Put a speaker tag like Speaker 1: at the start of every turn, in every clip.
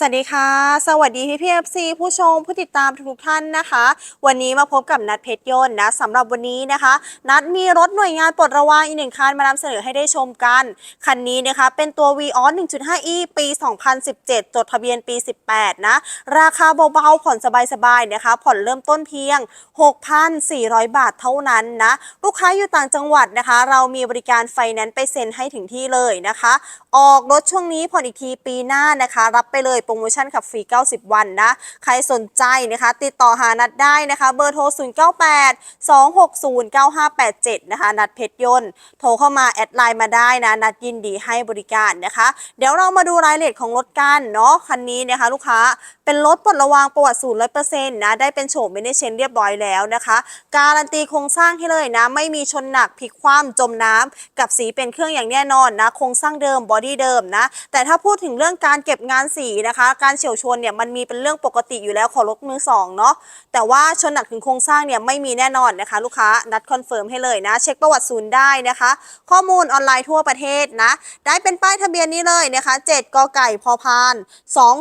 Speaker 1: สวัสดีค่ะ สวัสดีพี่พีเอฟซีผู้ชมผู้ติดตามทุกท่านนะคะ วันนี้มาพบกับนัดเพชรยนต์นะสำหรับวันนี้นะคะ นัดมีรถหน่วยงานปลดระวางอีกหนึ่งคันมานำเสนอให้ได้ชมกัน คันนี้นะคะ เป็นตัว v ีออ 1.5e ปี 2017 จดทะเบียนปี 18 นะ ราคาเบาๆ ผ่อนสบายๆนะคะ ผ่อนเริ่มต้นเพียง 6,400 บาทเท่านั้นนะ ลูกค้าอยู่ต่างจังหวัดนะคะ เรามีบริการไฟแนนซ์ไปเซ็นให้ถึงที่เลยนะคะ ออกรถช่วงนี้ผ่อนอีกทีปีหน้านะคะ รับไปเลยโปรโมชั่นขับฟรี 90 วันนะ ใครสนใจนะคะ ติดต่อหานัดได้นะคะ เบอร์โทร 098 260 9587 นะคะ นัดเพชรยนต์ โทรเข้ามาแอดไลน์มาได้นะ นัดยินดีให้บริการนะคะ เดี๋ยวเรามาดูรายละเอียดของรถกันเนาะ คันนี้นะคะลูกค้า เป็นรถปลดระวางประวัติศูนย์ร้อยเปอร์เซ็นต์นะ ได้เป็นโฉมไม่ได้เชนเรียบร้อยแล้วนะคะ การันตีโครงสร้างให้เลยนะ ไม่มีชนหนักพลิกคว่ำจมน้ำกับสีเป็นเครื่องอย่างแน่นอนนะ โครงสร้างเดิมบอดี้เดิมนะ แต่ถ้าพูดถึงเรื่องการเก็บงานสีนะคะ การเฉียวชนเนี่ยมันมีเป็นเรื่องปกติอยู่แล้วขอรถมือสองเนาะ แต่ว่าชนหนักถึงโครงสร้างเนี่ยไม่มีแน่นอนนะคะ ลูกค้านัดคอนเฟิร์มให้เลยนะ เช็คประวัติศูนย์ได้นะคะ ข้อมูลออนไลน์ทั่วประเทศนะ ได้เป็นป้ายทะเบียนนี้เลยนะคะ 7กไก่พอพาน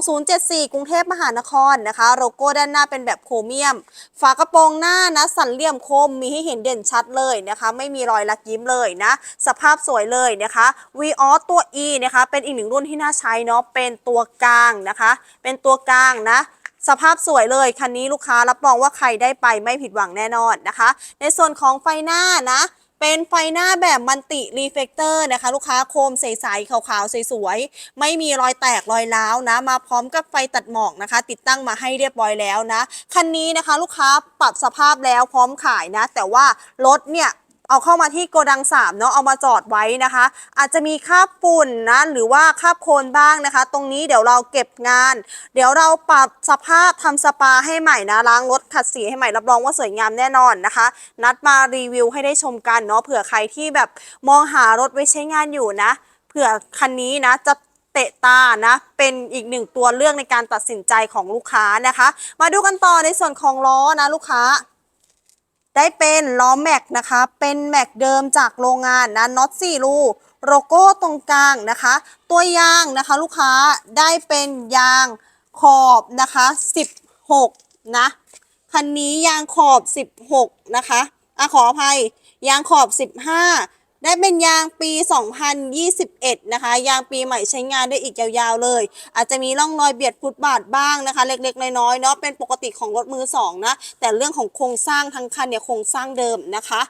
Speaker 1: 2074 กรุงเทพมหหานครนะคะ โลโก้ด้านหน้าเป็นแบบโครเมียม ฝากระโปรงหน้านะสันเหลี่ยมคมมีให้เห็นเด่นชัดเลยนะคะ ไม่มีรอยลักยิ้มเลยนะ สภาพสวยเลยนะคะ v ีออตัว E นะคะเป็นอีกหนึ่งรุ่นที่น่าใช้เนาะเป็นตัวกลางนะคะ เป็นตัวกลางนะสภาพสวยเลย คันนี้ลูกค้ารับรองว่าใครได้ไปไม่ผิดหวังแน่นอนนะคะ ในส่วนของไฟหน้านะ เป็นไฟหน้าแบบมันติรีเฟกเตอร์นะคะ ลูกค้าโคมใสๆขาวๆสวยๆไม่มีรอยแตกรอยร้าวนะ มาพร้อมกับไฟตัดหมอกนะคะ ติดตั้งมาให้เรียบร้อยแล้วนะ คันนี้นะคะ ลูกค้าปรับสภาพแล้วพร้อมขายนะ แต่ว่ารถเนี่ย เอาเข้ามาที่โกดัง3เนาะเอามาจอดไว้นะคะ อาจจะมีคราบฝุ่นนะหรือว่าคราบโคลนบ้างนะคะ ตรงนี้เดี๋ยวเราเก็บงาน เดี๋ยวเราปรับสภาพทำสปาให้ใหม่นะล้างรถขัดสีให้ใหม่รับรองว่าสวยงามแน่นอนนะคะ นัดมารีวิวให้ได้ชมกันเนาะเผื่อใครที่แบบมองหารถไว้ใช้งานอยู่นะเผื่อคันนี้นะจะเตะตานะเป็นอีกหนึ่งตัวเลือกในการตัดสินใจของลูกค้านะคะ มาดูกันต่อในส่วนของล้อนะลูกค้า ได้เป็นล้อแม็กนะคะ เป็นแม็กเดิมจากโรงงานนะน็อตสี่รูโลโก้ตรงกลางนะคะ ตัวยางนะคะลูกค้าได้เป็นยางขอบนะคะ 16 นะคันนี้ยางขอบ 16 นะคะอะขออภัยยางขอบ 15 ได้เป็นยางปี 2021 นะคะ ยางปีใหม่ใช้งานได้อีกยาวๆเลย อาจจะมีร่องรอยเบียดฟุตบาทบ้างนะคะ เล็กๆ น้อยๆเนาะเป็นปกติของรถมือสองนะ แต่เรื่องของโครงสร้างทั้งคันเนี่ยโครงสร้างเดิมนะคะ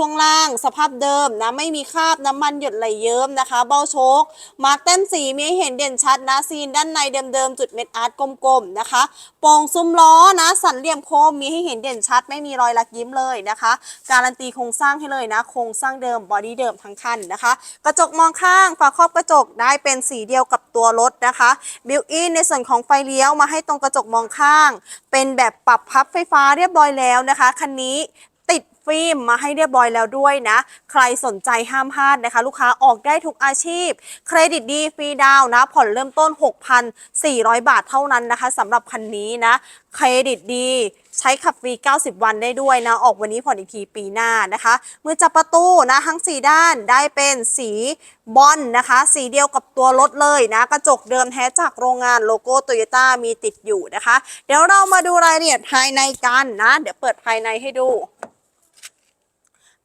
Speaker 1: ช่วงล่างสภาพเดิมนะไม่มีคราบน้ำมันหยดไหลเยิ้มนะคะ เบ้าโชคมาร์กแต้มสีมีให้เห็นเด่นชัดนะซีนด้านในเดิมๆจุดเม็ดอาร์ตกลมๆนะคะโป่งซุ้มล้อนะสันเหลี่ยมโค้งมีให้เห็นเด่นชัด ไม่มีรอยลักยิ้มเลยนะคะ การันตีโครงสร้างให้เลยนะโครงสร้างเดิมบอดี้เดิมทั้งคันนะคะ กระจกมองข้างฝาครอบกระจกได้เป็นสีเดียวกับตัวรถนะคะบิวอินในส่วนของไฟเลี้ยวมาให้ตรงกระจกมองข้าง เป็นแบบปรับพับไฟฟ้าเรียบร้อยแล้วนะคะคันนี้ ฟิล์มมาให้เรียบร้อยแล้วด้วยนะ ใครสนใจห้ามพลาดนะคะ ลูกค้าออกได้ทุกอาชีพ เครดิตดีฟรีดาวนะ ผ่อนเริ่มต้น 6,400 บาทเท่านั้นนะคะสำหรับคันนี้นะ เครดิตดีใช้ขับฟรี 90 วันได้ด้วยนะ ออกวันนี้ผ่อนอีกทีปีหน้านะคะ มือจับประตูนะทั้ง 4 ด้านได้เป็นสีบอลนะคะ สีเดียวกับตัวรถเลยนะ กระจกเดิมแท้จากโรงงานโลโก้โตโยต้ามีติดอยู่นะคะ เดี๋ยวเรามาดูรายละเอียดภายในกันนะ เดี๋ยวเปิดภายในให้ดู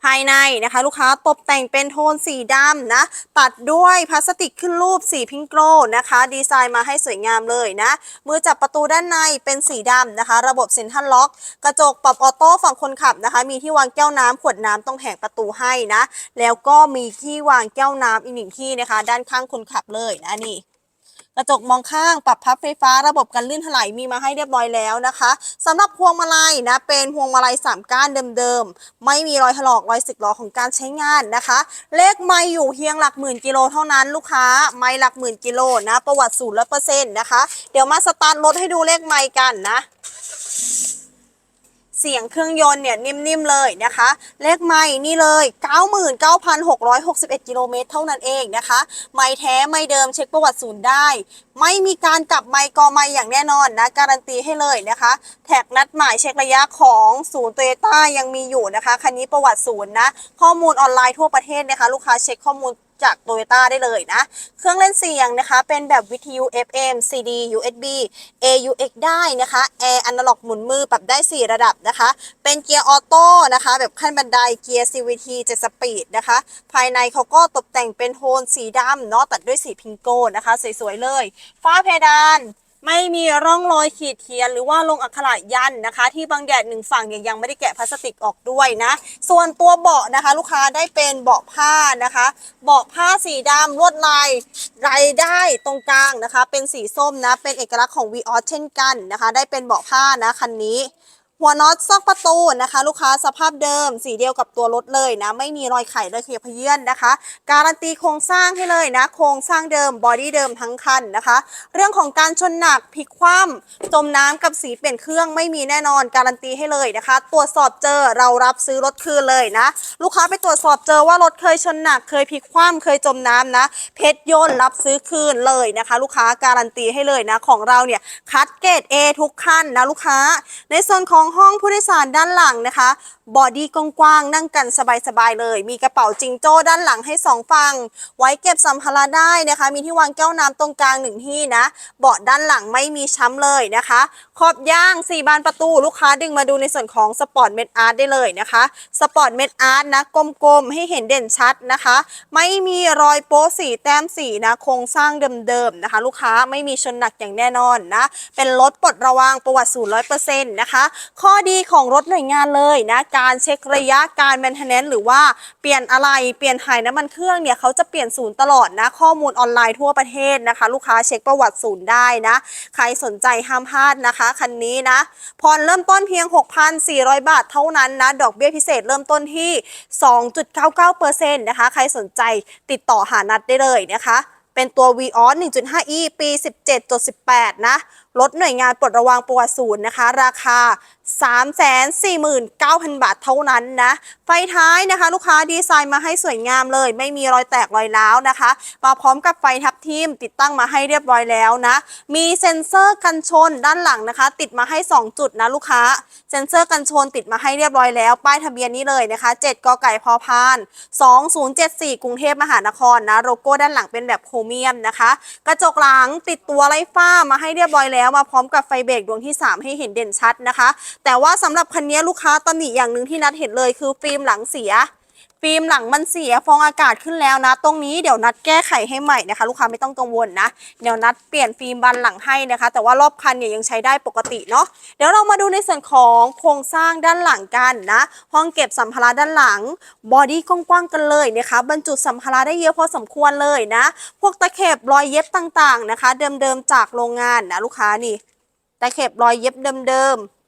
Speaker 1: ภายในนะคะ ลูกค้าตกแต่งเป็นโทนสีดำนะ ตัดด้วยพลาสติกขึ้นรูปสีพิงโกลนะคะ ดีไซน์มาให้สวยงามเลยนะ มือจับประตูด้านในเป็นสีดำนะคะ ระบบเซ็นทรัลล็อก กระจกปรับออโต้ฝั่งคนขับนะคะ มีที่วางแก้วน้ำขวดน้ำตรงแผงประตูให้นะ แล้วก็มีที่วางแก้วน้ำอีกหนึ่งที่นะคะ ด้านข้างคนขับเลยนะนี่ กระจกมองข้างปรับพับไฟฟ้าระบบกันลื่นถลายมีมาให้เรียบร้อยแล้วนะคะสำหรับพวงมาลัยนะเป็นพวงมาลัย3ก้านเดิมๆ ไม่มีรอยถลอกรอยสึกหรอของการใช้งานนะคะ เลขไม่อยู่เพียงหลักหมื่นกิโลเท่านั้นลูกค้า ไม่หลักหมื่นกิโลนะ ประวัติศูนย์ละเปอร์เซ็นต์นะคะ เดี๋ยวมาสตาร์ทรถให้ดูเลขไม่กันนะ เสียงเครื่องยนต์เนี่ยนิ่มๆเลยนะคะ เลขไม่นี่เลย 99,661 กิโลเมตรเท่านั้นเองนะคะ ไม่แท้ไม่เดิมเช็คประวัติศูนย์ได้ ไม่มีการกลับไม่กอไม่อย่างแน่นอนนะการันตีให้เลยนะคะ แท็กนัดหมายเช็คระยะของศูนย์โตโยต้ายังมีอยู่นะคะคันนี้ประวัติศูนย์นะข้อมูลออนไลน์ทั่วประเทศนะคะ ลูกค้าเช็คข้อมูล จากโตโยต้าได้เลยนะ เครื่องเล่นเสียงนะคะ เป็นแบบวิทยุ FM CD USB AUX ได้นะคะแอร์อนาล็อกหมุนมือปรับได้ 4 ระดับนะคะ เป็นเกียร์ออโต้นะคะ แบบขั้นบันไดเกียร์ CVT 7สปีดนะคะ ภายในเขาก็ตกแต่งเป็นโทนสีดำเนาะตัดด้วยสีพิงโกนะคะ สวยๆเลย ฝ้าเพดาน ไม่มีร่องรอยขีดเขียนหรือว่าลงอักขระยันนะคะ ที่บางแดดหนึ่งฝั่งเนี่ยยังไม่ได้แกะพลาสติกออกด้วยนะ ส่วนตัวเบาะนะคะ ลูกค้าได้เป็นเบาะผ้านะคะ เบาะผ้าสีดำลวดลายรายได้ตรงกลางนะคะ เป็นสีส้มนะเป็นเอกลักษณ์ของ v ีออสเช่นกันนะคะ ได้เป็นเบาะผ้านะคันนี้ หัวน็อตซอกประตูนะคะ ลูกค้าสภาพเดิม สีเดียวกับตัวรถเลยนะ ไม่มีรอยไขเลยเขียพเยื่อนนะคะ การันตีโครงสร้างให้เลยนะ โครงสร้างเดิมบอดี้เดิมทั้งคันนะคะ เรื่องของการชนหนักพลิกคว่ำจมน้ำกับสีเปลี่ยนเครื่องไม่มีแน่นอนการันตีให้เลยนะคะ ตรวจสอบเจอเรารับซื้อรถคืนเลยนะ ลูกค้าไปตรวจสอบเจอว่ารถเคยชนหนักเคยพลิกคว่ำเคยจมน้ำนะ เพชรยนต์รับซื้อคืนเลยนะคะ ลูกค้าการันตีให้เลยนะ ของเราเนี่ยคัดเกรด A ทุกคันนะลูกค้า ในส่วนขององห้องผู้โดยสารด้านหลังนะคะ บอดี้กว้างๆนั่งกันสบายๆเลย มีกระเป๋าจิงโจ้ด้านหลังให้สองฝั่งไว้เก็บสัมภาระได้นะคะ มีที่วางแก้วน้ำตรงกลางหนึ่งที่นะเบาะด้านหลังไม่มีช้ำเลยนะคะขอบย่าง4บานประตูลูกค้าดึงมาดูในส่วนของสปอร์ตเมดอาร์ตได้เลยนะคะสปอร์ตเมดอาร์ตนะกลมๆให้เห็นเด่นชัดนะคะ ไม่มีรอยโป๊สีแต้มสีนะโครงสร้างเดิมๆนะคะ ลูกค้าไม่มีชนหนักอย่างแน่นอนนะเป็นรถปลดระวางประวัติศูนย์ร้อยเปอร์เซ็นต์นะคะข้อดีของรถหน่วยงานเลยนะ การเช็คระยะการแมนเทนแนนหรือว่าเปลี่ยนอะไรเปลี่ยนถ่ายน้ำมันเครื่องเนี่ยเขาจะเปลี่ยนศูนย์ตลอดนะ ข้อมูลออนไลน์ทั่วประเทศนะคะ ลูกค้าเช็คประวัติศูนย์ได้นะ ใครสนใจห้ามพลาดนะคะคันนี้นะผ่อนเริ่มต้นเพียง 6,400 บาทเท่านั้นนะ ดอกเบี้ยพิเศษเริ่มต้นที่ 2.99%นะคะ ใครสนใจติดต่อหานัดได้เลยนะคะเป็นตัว v ีออส 1.5e ปี 17.18 นะรถหน่วยงานปลดระวางประวัติศูนย์นะคะ ราคา 349,000 บาทเท่านั้นนะ ไฟท้ายนะคะ ลูกค้าดีไซน์มาให้สวยงามเลย ไม่มีรอยแตกรอยร้าวนะคะ มาพร้อมกับไฟทับทิมติดตั้งมาให้เรียบร้อยแล้วนะ มีเซ็นเซอร์กันชนด้านหลังนะคะ ติดมาให้ 2 จุดนะลูกค้า เซ็นเซอร์กันชนติดมาให้เรียบร้อยแล้ว ป้ายทะเบียนนี้เลยนะคะ 7กไก่พอพาน2074 กรุงเทพมหานครนะโลโก้ด้านหลังเป็นแบบโครเมียมนะคะ กระจกหลังติดตัวไล่ฟ้ามาให้เรียบร้อยแล้ว มาพร้อมกับไฟเบรกดวงที่ 3 ให้เห็นเด่นชัดนะคะแต่ว่าสำหรับคันนี้ลูกค้าตำหนิอย่างหนึ่งที่นัดเห็นเลยคือฟิล์มหลังเสีย ฟิล์มหลังมันเสียฟองอากาศขึ้นแล้วนะ ตรงนี้เดี๋ยวนัดแก้ไขให้ใหม่นะคะ ลูกค้าไม่ต้องกังวลนะ เดี๋ยวนัดเปลี่ยนฟิล์มบานหลังให้นะคะ แต่ว่ารอบคันเนี่ยยังใช้ได้ปกติเนาะเดี๋ยวเรามาดูในส่วนของโครงสร้างด้านหลังกันนะ ห้องเก็บสัมภาระด้านหลังบอดี้กว้างๆกันเลยนะคะ บรรจุสัมภาระได้เยอะพอสมควรเลยนะ พวกตะเข็บรอยเย็บต่างๆนะคะ เดิมๆจากโรงงานนะลูกค้านี่ตะเข็บรอยเย็บเดิมๆ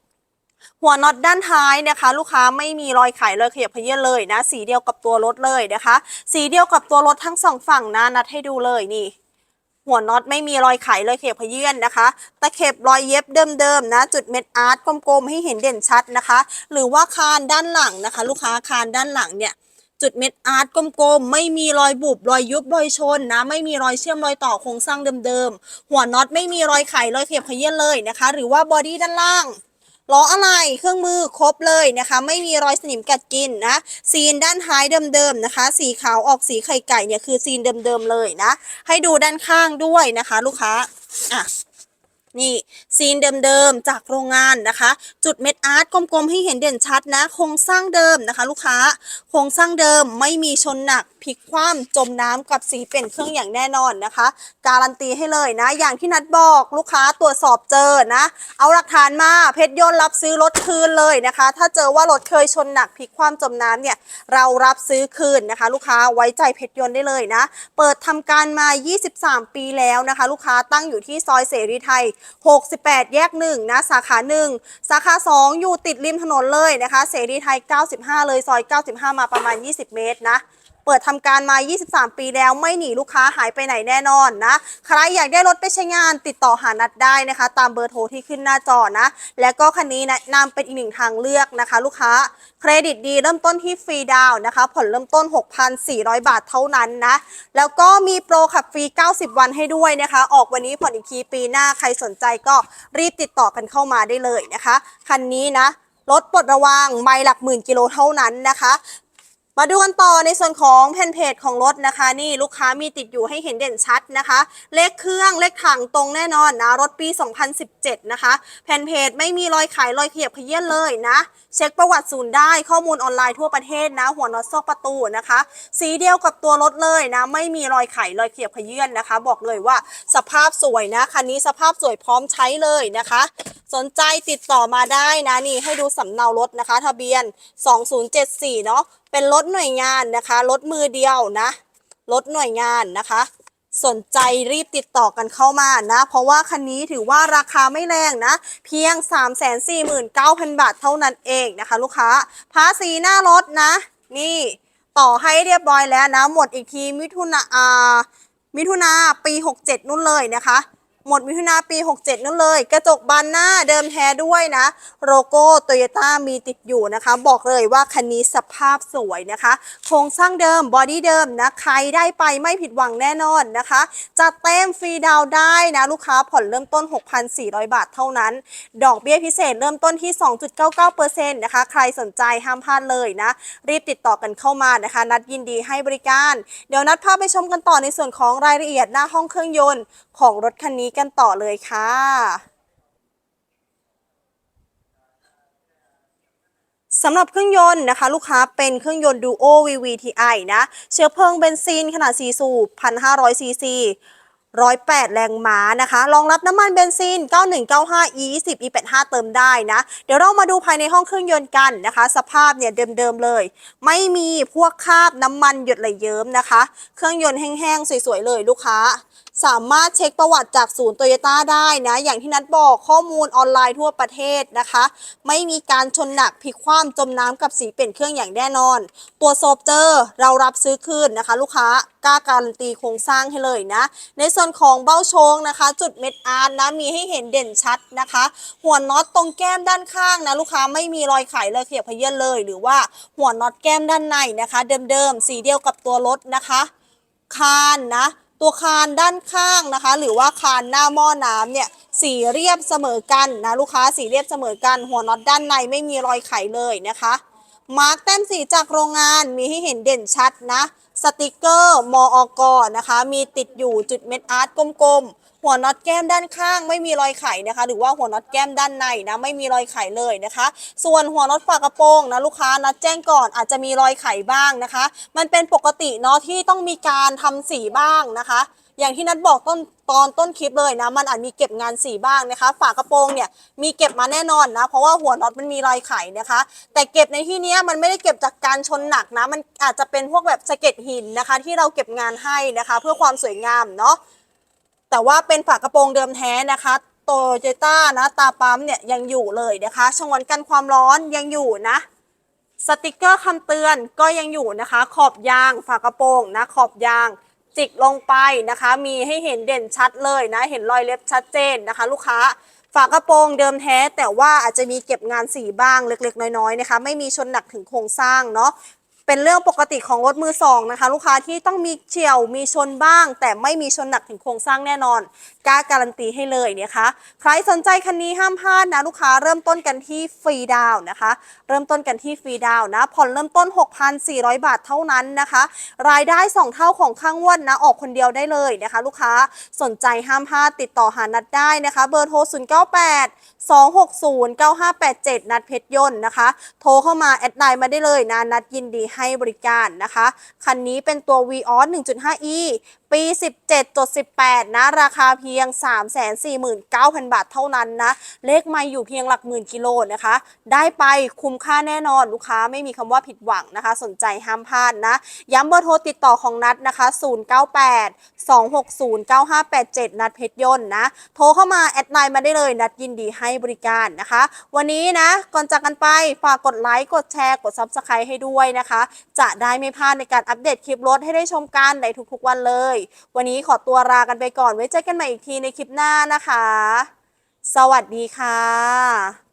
Speaker 1: หัวน็อตด้านท้ายนะคะ ลูกค้าไม่มีรอยไขเลยขยับเขยื้อนเลยนะ สีเดียวกับตัวรถเลยนะคะ สีเดียวกับตัวรถทั้งสองฝั่งนะนัดให้ดูเลยนี่หัวน็อตไม่มีรอยไขเลยเขยับเยื้อนนะคะตะเข็บรอยเย็บเดิมๆนะ จุดเม็ดอาร์ตกลมๆให้เห็นเด่นชัดนะคะ หรือว่าคานด้านหลังนะคะ ลูกค้าคานด้านหลังเนี่ย จุดเม็ดอาร์ตกลมๆไม่มีรอยบุบรอยยุบรอยชนนะ ไม่มีรอยเชื่อมรอยต่อโครงสร้างเดิมๆหัวน็อตไม่มีรอยไขรอยเขียบเยื้อนเลยนะคะ หรือว่าบอดี้ด้านล่าง ล้ออะไรเครื่องมือครบเลยนะคะ ไม่มีรอยสนิมกัดกินนะซีนด้านท้ายเดิมๆนะคะ สีขาวออกสีไข่ไก่เนี่ยคือซีนเดิมๆเลยนะ ให้ดูด้านข้างด้วยนะคะ ลูกค้าอะนี่ซีนเดิมๆจากโรงงานนะคะ จุดเม็ดอาร์ตกลมๆให้เห็นเด่นชัดนะโครงสร้างเดิมนะคะ ลูกค้าโครงสร้างเดิมไม่มีชนหนัก พลิกคว่ำจมน้ำกับสีเปลี่ยนเครื่องอย่างแน่นอนนะคะ การันตีให้เลยนะ อย่างที่นัดบอกลูกค้าตรวจสอบเจอนะ เอาหลักฐานมาเพชรยนต์รับซื้อรถคืนเลยนะคะ ถ้าเจอว่ารถเคยชนหนักพลิกคว่ำจมน้ำเนี่ยเรารับซื้อคืนนะคะ ลูกค้าไว้ใจเพชรยนต์ได้เลยนะ เปิดทำการมา 23 ปีแล้วนะคะ ลูกค้าตั้งอยู่ที่ซอยเสรีไทย 68 แยก1นะสาขา 1 สาขา 2 อยู่ติดริมถนนเลยนะคะ เสรีไทย 95 เลยซอย 95 มาประมาณ 20 เมตรนะ เปิดทำการมา 23 ปีแล้วไม่หนีลูกค้าหายไปไหนแน่นอนนะ ใครอยากได้รถไปใช้งานติดต่อหานัดได้นะคะ ตามเบอร์โทรที่ขึ้นหน้าจอนะ และก็คันนี้แนะนำเป็นอีกหนึ่งทางเลือกนะคะ ลูกค้าเครดิตดีเริ่มต้นที่ฟรีดาวน์นะคะผ่อนเริ่มต้น 6,400 บาทเท่านั้นนะ แล้วก็มีโปรขับฟรี 90 วันให้ด้วยนะคะ ออกวันนี้ผ่อนอีกทีปีหน้าใครสนใจก็รีบติดต่อกันเข้ามาได้เลยนะคะ คันนี้นะรถปลดระวางไม่หลักหมื่นกิโลเท่านั้นนะคะ มาดูกันต่อในส่วนของแผ่นเพจของรถนะคะ นี่ลูกค้ามีติดอยู่ให้เห็นเด่นชัดนะคะ เลขเครื่องเลขถังตรงแน่นอนนะ รถปี 2017 นะคะ แผ่นเพจไม่มีรอยขายรอยเขียบเขยี้ยนเลยนะ เช็คประวัติศูนย์ได้ข้อมูลออนไลน์ทั่วประเทศนะ หัวน็อตซอกประตูนะคะ สีเดียวกับตัวรถเลยนะ ไม่มีรอยไขรอยเขียบเขยื่นนะคะ บอกเลยว่าสภาพสวยนะคันนี้สภาพสวยพร้อมใช้เลยนะคะ สนใจติดต่อมาได้นะนี่ให้ดูสำเนารถนะคะ ทะเบียน 2074 เนาะ เป็นรถหน่วยงานนะคะรถมือเดียวนะรถหน่วยงานนะคะ สนใจรีบติดต่อกันเข้ามานะ เพราะว่าคันนี้ถือว่าราคาไม่แรงนะ เพียง 349,000 บาทเท่านั้นเองนะคะ ลูกค้าภาษีหน้ารถนะ นี่ต่อให้เรียบร้อยแล้วนะ หมดอีกทีมิถุนาอ่ามิถุนาปี 67 นู่นเลยนะคะ หมดมิถุนาปี 67 นั่นเลย กระจกบานหน้าเดิมแท้ด้วยนะ โลโก้โตโยต้ามีติดอยู่นะคะ บอกเลยว่าคันนี้สภาพสวยนะคะ โครงสร้างเดิมบอดี้เดิมนะ ใครได้ไปไม่ผิดหวังแน่นอนนะคะจัดเต็มฟรีดาวได้นะ ลูกค้าผ่อนเริ่มต้น 6,400 บาทเท่านั้น ดอกเบี้ยพิเศษเริ่มต้นที่ 2.99%นะคะ ใครสนใจห้ามพลาดเลยนะ รีบติดต่อกันเข้ามานะคะ นัดยินดีให้บริการ เดี๋ยวนัดพาไปชมกันต่อในส่วนของรายละเอียดหน้าห้องเครื่องยนต์ ของรถคันนี้กันต่อเลยค่ะสำหรับเครื่องยนต์นะคะ ลูกค้าเป็นเครื่องยนต์ Duo VVTi นะ เชื้อเพลิงเบนซินขนาด 4 สูบ 1,500 ซีซี 108 แรงม้านะคะ รองรับน้ำมันเบนซิน 9195 E20 E85 เติมได้นะ เดี๋ยวเรามาดูภายในห้องเครื่องยนต์กันนะคะ สภาพเนี่ยเดิมๆเลย ไม่มีพวกคราบน้ำมันหยดไหลเยิ้มนะคะ เครื่องยนต์แห้งๆ สวยๆเลยลูกค้า สามารถเช็คประวัติจากศูนย์โตโยต้าได้นะ อย่างที่นัดบอกข้อมูลออนไลน์ทั่วประเทศนะคะ ไม่มีการชนหนักพลิกคว่ำจมน้ำกับสีเปลี่ยนเครื่องอย่างแน่นอน ตัวโซบเจอร์เรารับซื้อคืนนะคะ ลูกค้ากล้าการันตีโครงสร้างให้เลยนะ ในส่วนของเบ้าโชงนะคะ จุดเม็ดอาร์นะมีให้เห็นเด่นชัดนะคะ หัวน็อตตรงแก้มด้านข้างนะลูกค้าไม่มีรอยไขเลยเขียบพเยียนเลย หรือว่าหัวน็อตแก้มด้านในนะคะ เดิมๆสีเดียวกับตัวรถนะคะ คานนะ ตัวคานด้านข้างนะคะ หรือว่าคานหน้าหม้อน้ำเนี่ยสีเรียบเสมอกันนะลูกค้าสีเรียบเสมอกัน หัวน็อตด้านในไม่มีรอยไขเลยนะคะมาร์กแต้มสีจากโรงงานมีให้เห็นเด่นชัดนะ สติกเกอร์มออกนะคะ มีติดอยู่จุดเม็ดอาร์ตกลมๆ หัวน็อตแก้มด้านข้างไม่มีรอยไขนะคะ หรือว่าหัวน็อตแก้มด้านในนะไม่มีรอยไขเลยนะคะ ส่วนหัวน็อตฝากระโปรงนะลูกค้านัดแจ้งก่อนอาจจะมีรอยไขบ้างนะคะ มันเป็นปกติเนาะที่ต้องมีการทำสีบ้างนะคะอย่างที่นัดบอกต้นตอนต้นคลิปเลยนะ มันอาจมีเก็บงานสีบ้างนะคะ ฝากระโปรงเนี่ยมีเก็บมาแน่นอนนะ เพราะว่าหัวน็อตมันมีรอยไขนะคะ แต่เก็บในที่นี้มันไม่ได้เก็บจากการชนหนักนะ มันอาจจะเป็นพวกแบบสะเก็ดหินนะคะ ที่เราเก็บงานให้นะคะ เพื่อความสวยงามเนาะ แต่ว่าเป็นฝากระโปรงเดิมแท้นะคะโตโยต้านะตาปั๊มเนี่ยยังอยู่เลยนะคะชงวนกันความร้อนยังอยู่นะสติกเกอร์คำเตือนก็ยังอยู่นะคะ ขอบยางฝากระโปรงนะขอบยาง จิกลงไปนะคะ มีให้เห็นเด่นชัดเลยนะ เห็นรอยเล็บชัดเจนนะคะ ลูกค้าฝากระโปรงเดิมแท้แต่ว่าอาจจะมีเก็บงานสีบ้างเล็กๆ น้อยๆนะคะ ไม่มีชนหนักถึงโครงสร้างเนาะ เป็นเรื่องปกติของรถมือสองนะคะ ลูกค้าที่ต้องมีเฉียวมีชนบ้าง แต่ไม่มีชนหนักถึงโครงสร้างแน่นอนกล้าการันตีให้เลยนะคะใครสนใจคันนี้ห้ามพลาดนะลูกค้าเริ่มต้นกันที่ฟรีดาวนะคะ เริ่มต้นกันที่ฟรีดาวนะผ่อนเริ่มต้น 6,400 บาทเท่านั้นนะคะ รายได้ 2 เท่าของข้างงวันนะออกคนเดียวได้เลยนะคะ ลูกค้าสนใจห้ามพลาดติดต่อหานัดได้นะคะ เบอร์โทร 098 260 9587 นัดเพชรยนต์นะคะ โทรเข้ามาแอดไลน์มาได้เลยนะนัดยินดีให้บริการนะคะ คันนี้เป็นตัว v ีออส 1.5e ปี 17.18 นะ ราคาเพียง 349,000 บาทเท่านั้นนะ เลขไม่อยู่เพียงหลักหมื่นกิโลนะคะ ได้ไปคุ้มค่าแน่นอนลูกค้าไม่มีคำว่าผิดหวังนะคะ สนใจห้ามพลาดนะ ย้ำเบอร์โทรติดต่อของนัดนะคะ 098 260 9587 นัดเพชรยนต์นะ โทรเข้ามาแอดไลน์มาได้เลยนัดยินดีให้บริการนะคะ วันนี้นะก่อนจากกันไปฝากกดไลค์กดแชร์กด Subscribe ให้ด้วยนะคะ จะได้ไม่พลาดในการอัปเดตคลิปรถให้ได้ชมกันในทุกๆวันเลยวันนี้ขอตัวลากันไปก่อนไว้เจอกันใหม่อีกทีในคลิปหน้านะคะ สวัสดีค่ะ